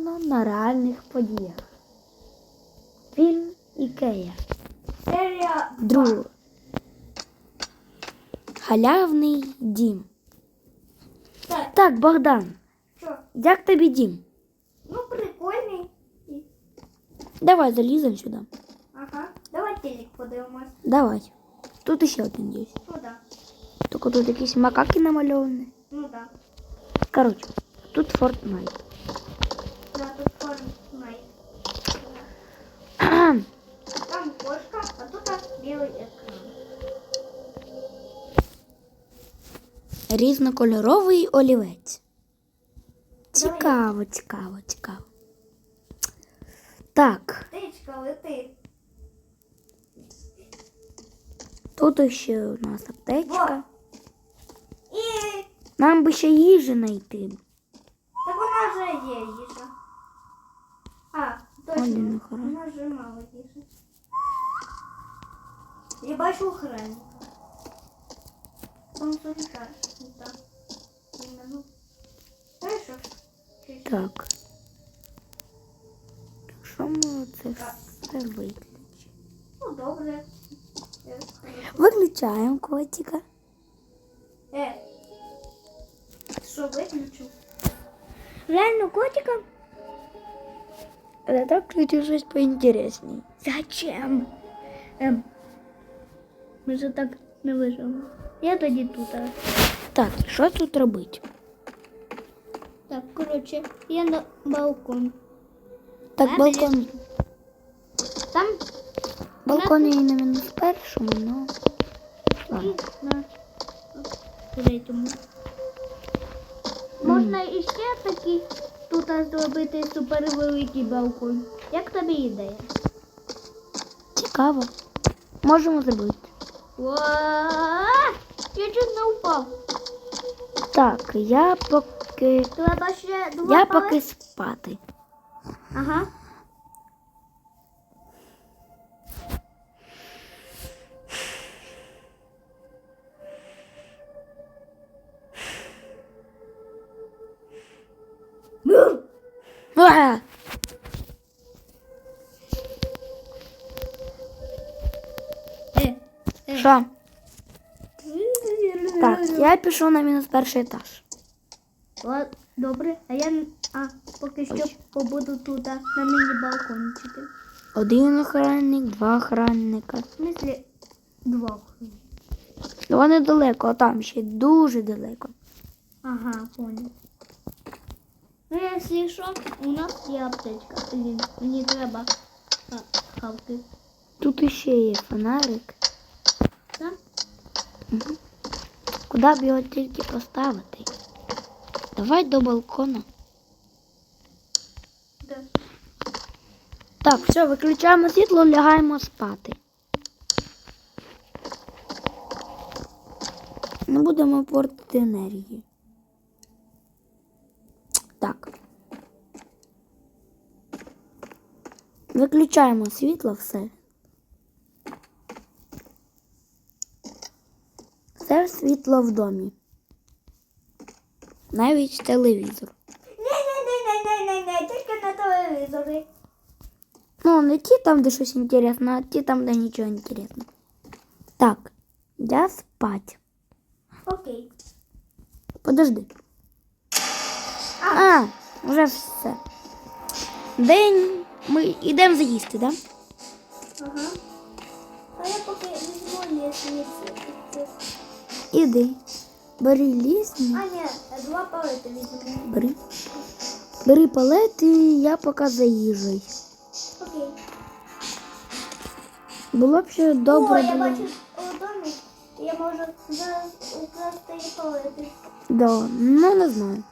На реальних подіях. Фільм Ікея. Серія Друг. Халявний дім. Так, Так, Богдан, що? як тобі дім? Ну, прикольний. Давай заліземо сюди. Ага. Давай телек подивимось. Давай. Тут ще один є. Ну да. Тільки тут якісь макаки намальовані. Ну да. Коротше, тут Fortnite. Да, тут Fortnite. Там кошка, а тут білий екран. Різнокольоровий олівець. Цікаво, цікаво, цікаво. Так, Птичка лети. тут ще у нас аптечка. І Нам би ще їжі знайти. так вона вже є їжа. А, точно. Один охорона. Вона вже мало їжі. Я бачу охранника. Он солітар. Так. Іменно. Знаєш, що? Чи- Так. Що ми це все виключимо? Ну, добре. Е, Виключаємо котика. Е. Що виключу? Реально котика? Але так хочу щось поінтересній. Зачем? Ем. Ми ж так не виживемо. Я тоді тут. а. Так, що тут робити? Так, коротше, я на балкон. Так, А, балкон. Там Балкон є на мінус першому, ну. Ладно. і на третьому. Можна іще такий тут зробити супервеликий балкон. Як тобі ідея? Цікаво. Можемо зробити. Я чуть не упав. Так, я поки. Треба ще два Я поки спати. Ага. А! Е, е. Що? Так, я пішов на мінус перший етаж. Ла- Добре, а я а, поки що Ой. побуду тут а, на міні-балкончику. Один охранник, два охранника. В смислі двох. Ну, Вони далеко, а там ще дуже далеко. Ага, понял. Якщо що, у нас є аптечка. Блін, мені треба а, хавки. Тут іще є фонарик. Так? Куди б його тільки поставити? Давай до балкона. Да. Так, все, виключаємо світло, лягаємо спати. Не будемо портити енергію. Виключаємо світло, все. Все світло в домі. Навіть телевізор. Не-не-не-не-не-не, тільки на телевізорі. Ну, не ті там, де щось інтересне, а ті там, де нічого інтересного. Так, я спать. Окей. Подожди. А, вже все. День. Ми йдемо заїсти, так? Да? Ага. А я поки візьму лісниці. Іди. Бери лісні. А, ні, два палети візьму. Бери. Бери палети, я поки за їжею. Окей. Було б ще добре. О, я було. бачу у домі. Я можу зараз украсти і палети. Да, ну не знаю.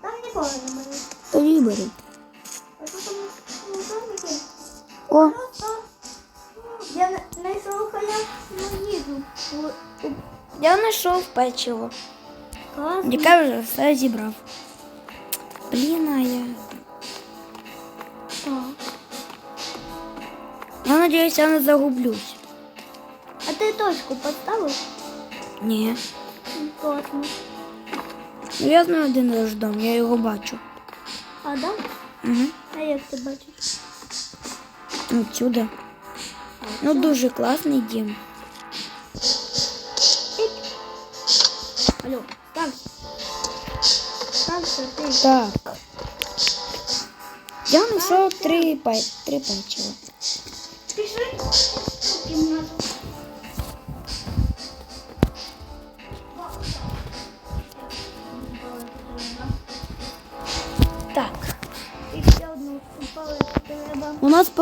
Там ніколи немає. Тоді бери. О, я на- знайшов халявну їду. Я знайшов печиво. Класно. Яка вже все зібрав. Блін, а я. Так. Я надіюсь, я не загублюсь. А ти точку поставив? Ні. Класно. Ну я знаю один наш дом, я його бачу. А, да? Угу. А як ти бачиш? Отсюда. Ну, дуже класний дім. Алло. Так, що ти. Так. Я знайшов три, пай... три печива. Пішли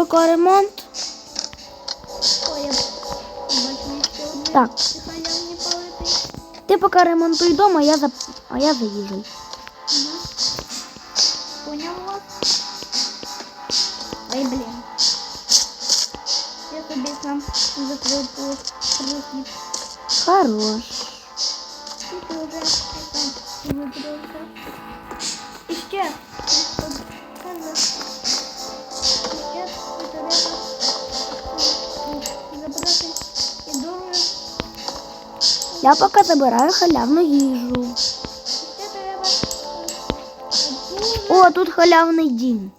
поки ремонт. Так. Ти поки ремонтуй дом, а я за, а я за їжею. Ага. Понял вас? Ой, блин. Я тобі сам закрив по. Хорош. І ти вже вибрався. І ще. Забрати і дуже. Я поки забираю халявну їжу. О, тут халявний дім.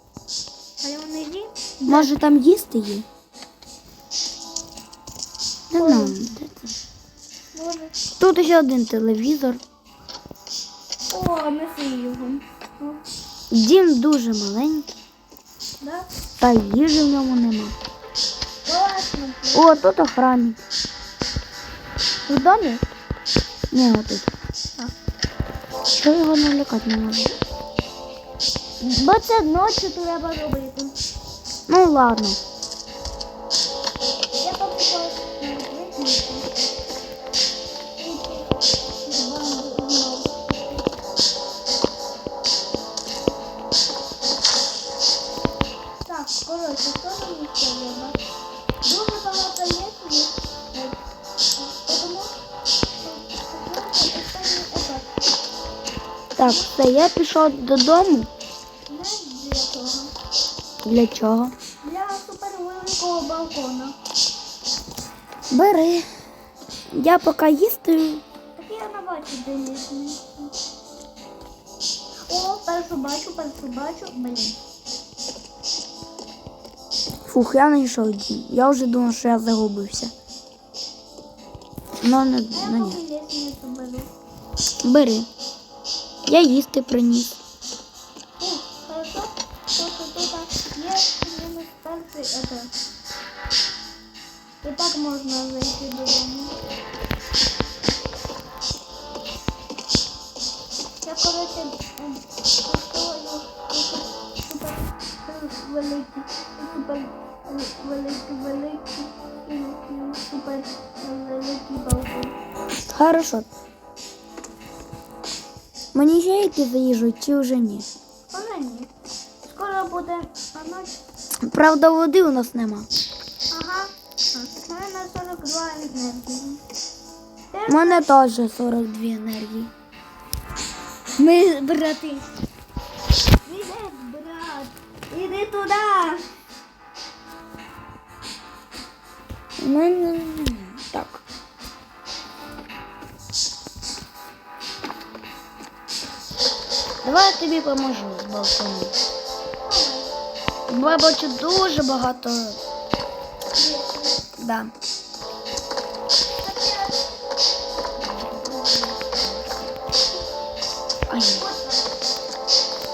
Вони є. Може там їсти є? Не знаю. де це. Тут ще один телевізор. О, неси його. Дім дуже маленький, да? та їжі в ньому нема. Класно. О, тут охранник. В домі? Ні, отут. Що його налякати не можна? Бо це ночі треба робити. Ну ладно. Все, я пішов додому. Знаєш, для того? Для чого? Для супервеликого балкона. Бери. Я поки їсти. Так я не бачу, де лісний. О, першу бачу, першу бачу. Блін. Фух, я знайшов дім. Я вже думав, що я загубився. Ну, не, ну ні. Бери. Я їсти приніс. О, хорошо. То, що тут є мінус перший етап. І так можна зайти додому. Я, коротше, ем, поставлю супер великий, супер великий, великий, і супер великий балкон. Хорошо. Мені ще йти за чи вже ні? Вона ні. Скоро буде ночь. Правда, води у нас нема. Ага. У мене 42 енергії. У мене теж 42 енергії. Ми брати. Привет, брат. Іди туди. У мене так. Давай я тобі поможу з балконом. Бо я бачу дуже багато. Да. Ай.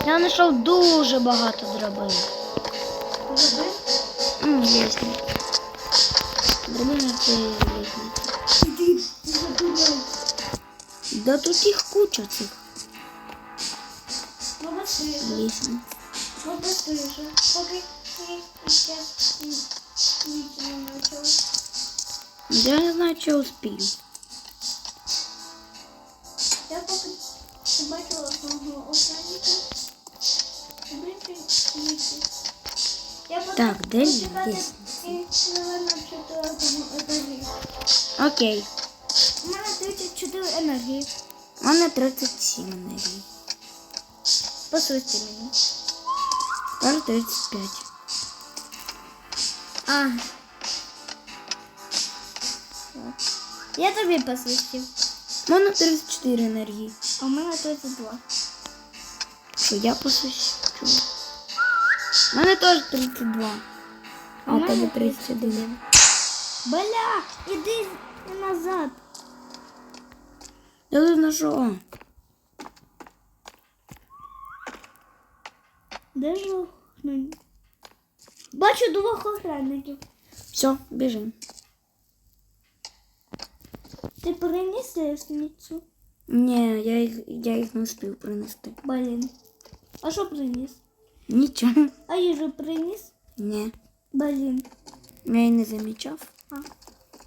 Я знайшов дуже багато драбин. Зроби. М, лісні. Драбина це лісниця. Да тут їх куча цих почав. Я не знаю, чи успію. Я поки побачила одного охранника. Так, де етажі. Окей. У мене 34 енергії. У мене 37 енергії. Посвисти мені. Тепер 35. А. Я тобі посвистів. У мене 34 енергії. А у мене 32. Що я посвящу? У мене теж 32. А У тебе 31. Бля, іди назад. Я тут знайшов. Де ж охран- Бачу двох охранників. Все, біжимо. Ти приніс лісницю? Ні, я їх, я їх не встиг принести. Блін. А що приніс? Нічого. А їжу приніс? Ні. Блін. Я її не замічав. А.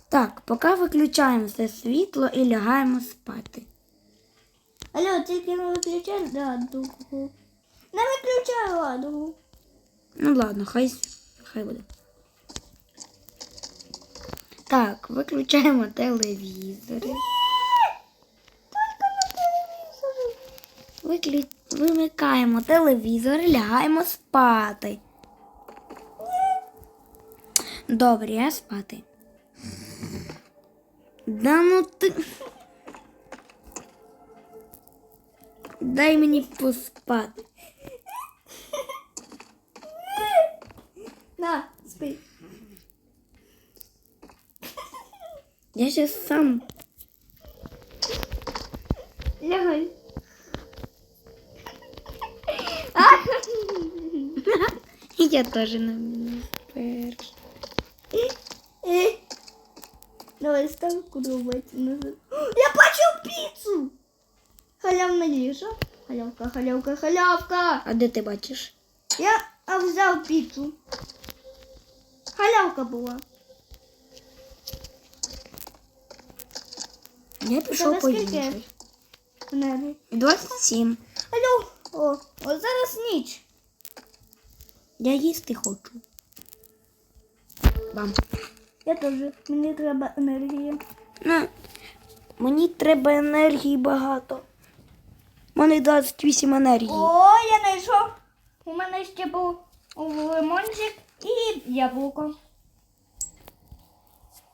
Так, поки виключаємо все світло і лягаємо спати. Алло, тільки не виключай радугу. Не виключай радугу. Ну ладно, хай, хай буде. Так, виключаємо телевізори. Тільки на телевізорі. Виклю... Вимикаємо телевізор, лягаємо спати. Добре, я спати. Да ну ти. Дай мені поспати. На, спи. Я сейчас сам. Лягай. Я теж на мінус перший. Е. Давай ставку робити назад. Я бачу піцу. Халявна їжа. Халявка, халявка, халявка. А де ти бачиш? Я а, взяв піцу. Халявка була. Я пішов скільки? поїжджу. 27. Алло. О, от зараз ніч. Я їсти хочу. Бам. Я теж. Мені треба енергія. На. Мені треба енергії багато. У мене 28 енергії. О, я знайшов. У мене ще був лимончик і яблуко.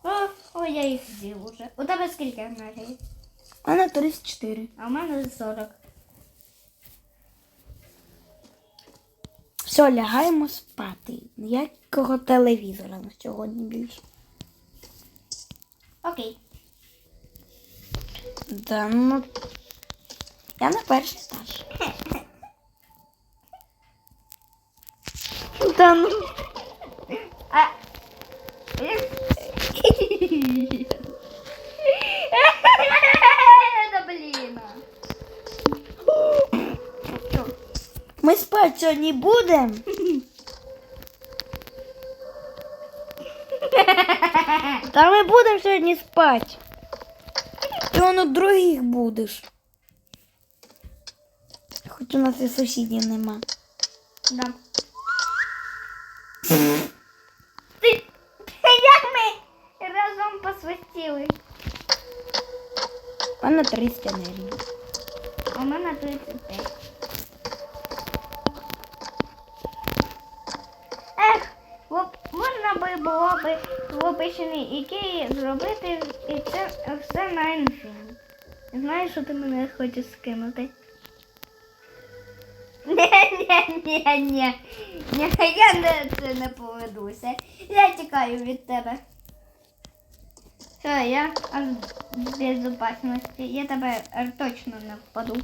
О, о, я їх з'їв уже. У тебе скільки енергії? У мене 34. А в мене 40. Все, лягаємо спати. Ніякого телевізора на сьогодні більше. Окей. Да, ну. Я на перший стаж. Да ну. А... Да блін. Що? Ми спати сьогодні будемо. Та ми будемо сьогодні спати. Ти воно других будеш. Хоч у нас і сусідів нема. Да. 200 енергії. А в мене 35. Ех, можна би було б в ікеї зробити і це все на інфініт. Знаєш, що ти мене хочеш скинути? Ні-ні-ні-ні. Я на це не поведуся. Я тікаю від тебе. Все, я аж в безопасності. Я тебе аж точно не впаду.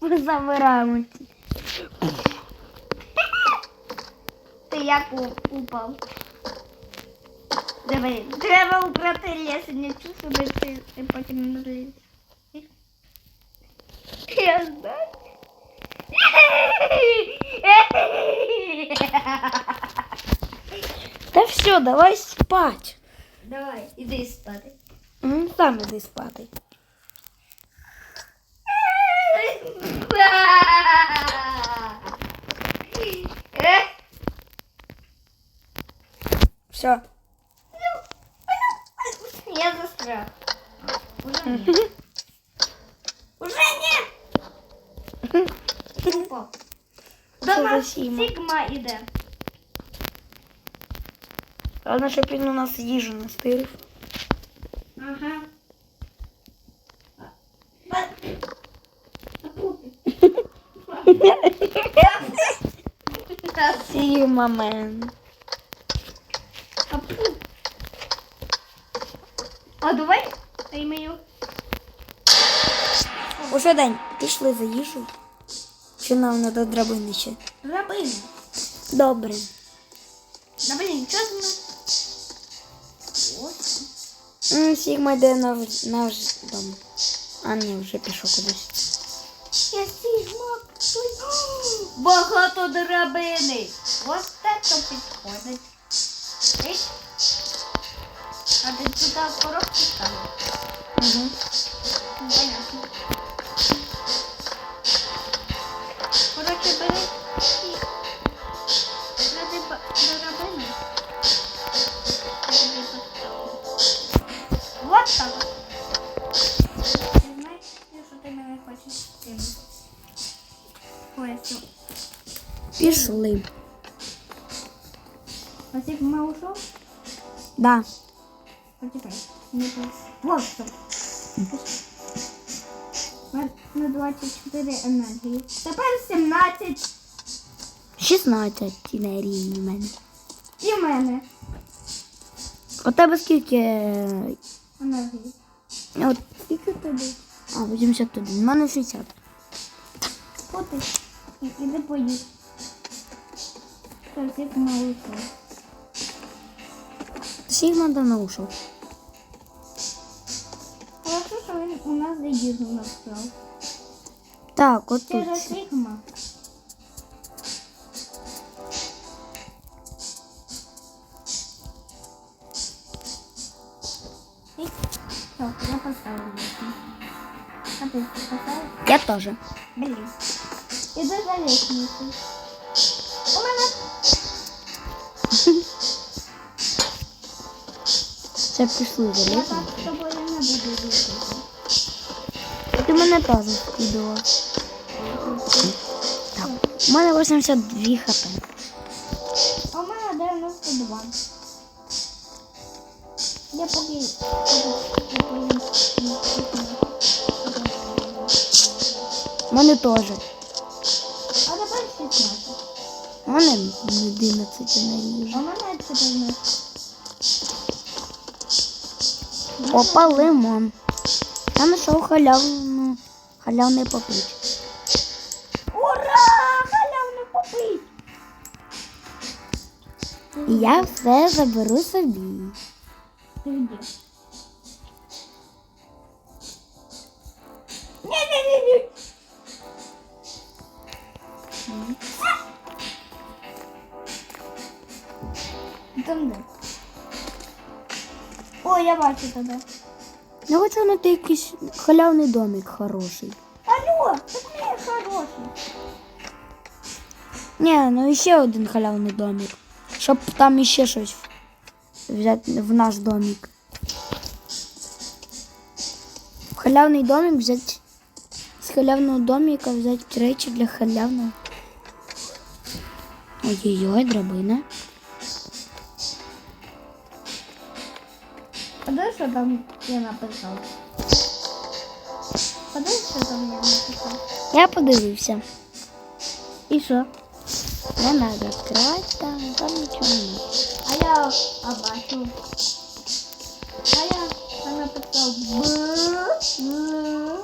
Ми забираємо. Ти як у- упав? Давай, треба убрати лісницю, щоб ти, ти потім не зліз. Я знаю. Та все, давай спать. Давай, іди спати. Ну, Сам іди спати. Все. Я застряг. Уже нет. Уже нет! Упав. До Що нас за Ладно, щоб він у нас їжу не стирив. Ага. Пупі. Сігма. А, давай займаю. Уже день. Пішли за їжею. Чи нам надо драбини ще? Драбини. Добре. Драбини, що Сігма йде на наш дом. А ні, вже пішов кудись. Я сігма. Багато драбини. Ось це то підходить. А ти сюди коробки ставив? Угу. Да. почекай. Не то. Вот що. На 24 енергії. Тепер 17 16 на рівні в мене. і в мене У тебе скільки? енергії. От скільки тобі? А, 81. У мене 60. Хоти. Іди поїдь. Ось як ми ушов. Сігма давно ушов. Хорошо, що він у нас за їжу написав. Так, от Це тут. же Сігма. І все, я поставила. їжу. А ти поставив? Я теж. Блін. Іди за лестницею. У мене Це пішли я так з тобою не буду їздити. Ти мене теж скидував. Так. У мене 82 хп. А у мене 92. Я поки... У мене теж. А тепер 16. У мене 11 на їжу. У мене 14. Опа, лимон. Я знайшов халявну, халявний попит. Ура! Халявний попит! Я все заберу собі. Ти я бачу тебе. Я хочу знайти якийсь халявний домик хороший. Алло, так мені хороший. Ні, ну ще один халявний домик. Щоб там іще щось взяти в наш домик. В халявний домик взяти. З халявного домика взяти речі для халявного. Ой-ой-ой, драбина. Що там я написав. Подивись, що там я написав. Я подивився. І що? Не треба відкривати там, там нічого немає. А я а бачу. А я там написав Б, Б,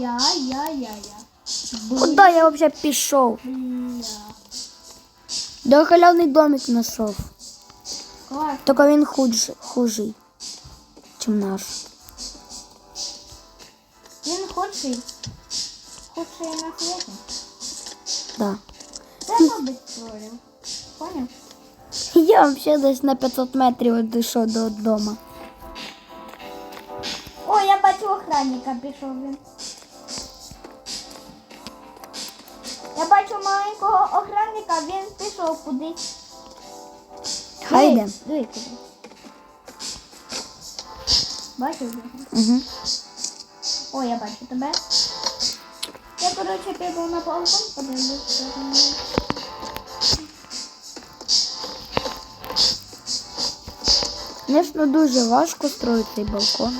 Я, я, я, я. Б, Куди я взагалі пішов? Я. До халявний домик знайшов. Клас. Тільки він худж, хужий, наш. Він худший. Худший на світі. Да. Це мабуть створив. Поняв? Я взагалі десь на 500 метрів дійшов до дому. О, я бачу охранника пішов він. Я бачу маленького охранника, він пішов кудись. Хай йде. Бачив його? Угу. О, я бачу тебе. Я, коротше, піду на балкон, подивлюся. Звісно, дуже важко строїти цей балкон.